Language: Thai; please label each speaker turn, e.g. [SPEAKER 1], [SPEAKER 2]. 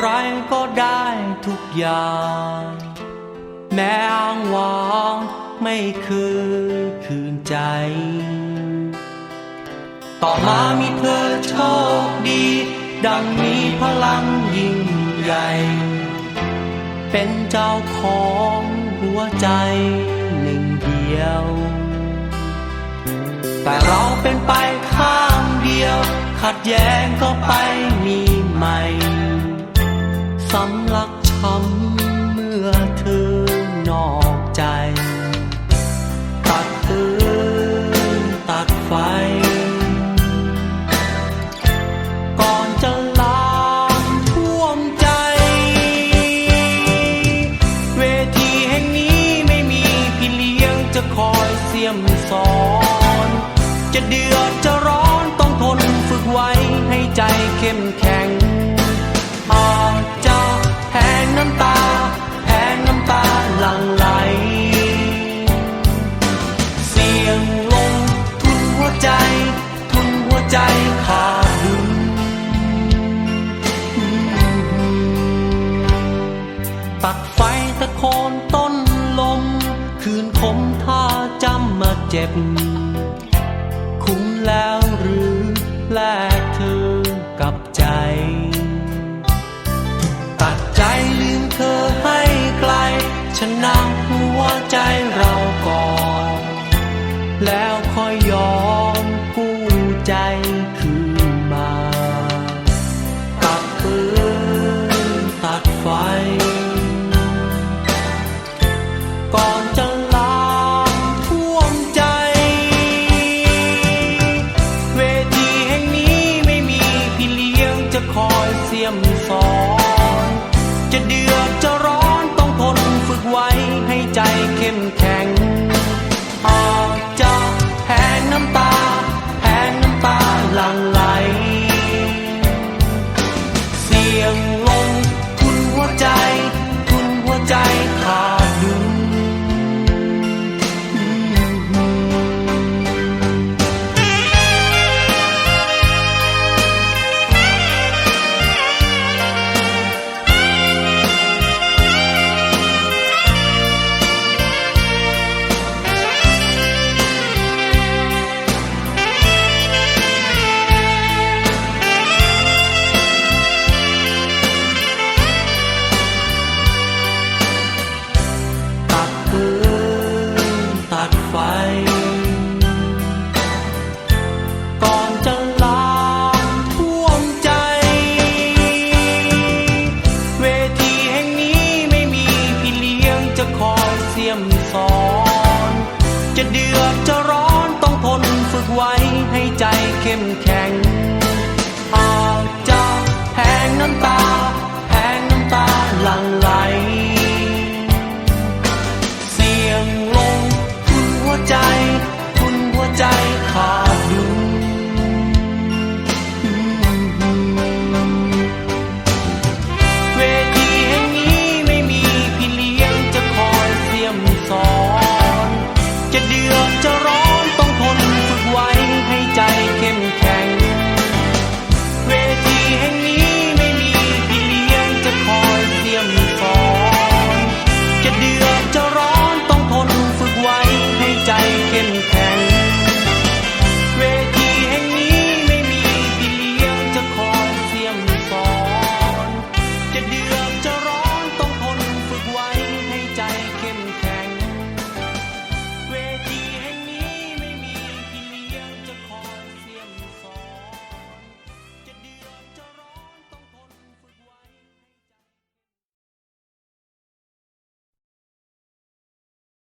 [SPEAKER 1] ไรก็ได้ทุกอย่าง แม้อ้างวางไม่คือคืนใจ ต่อมามีเธอโชคดี ดังมีพลังยิ่งใหญ่ เป็นเจ้าของหัวใจหนึ่งเดียว แต่เราเป็นไปข้างเดียว ขัดแย้งก็ไปมีใหม่ สำลักช้ำเมื่อเธอนอกใจ ตัดปืนตัดไฟ ก่อนจะลามท่วมใจ เวทีแห่งนี้ไม่มีพี่เลี้ยงจะคอยเสียมสอน จะเดือดจะร้อนต้องทนฝึกไว้ให้ใจเข้มแข็ง คืนคมท่าจำมาเจ็บ คุ้มแล้วหรือแลกเธอกับใจ ตัดใจลืมเธอให้ไกลชนะหัวใจเราก่อน แล้วค่อยยอม มสอน จะเดือดจะร้อนต้องทนฝึกไว้ให้ใจเข้มแข็งอาจจะแห้น้ำตาแห้น้ำตาหลั่งไหล เสียงลงคุณหัวใจ ไว้ให้ใจเข้มแข็ง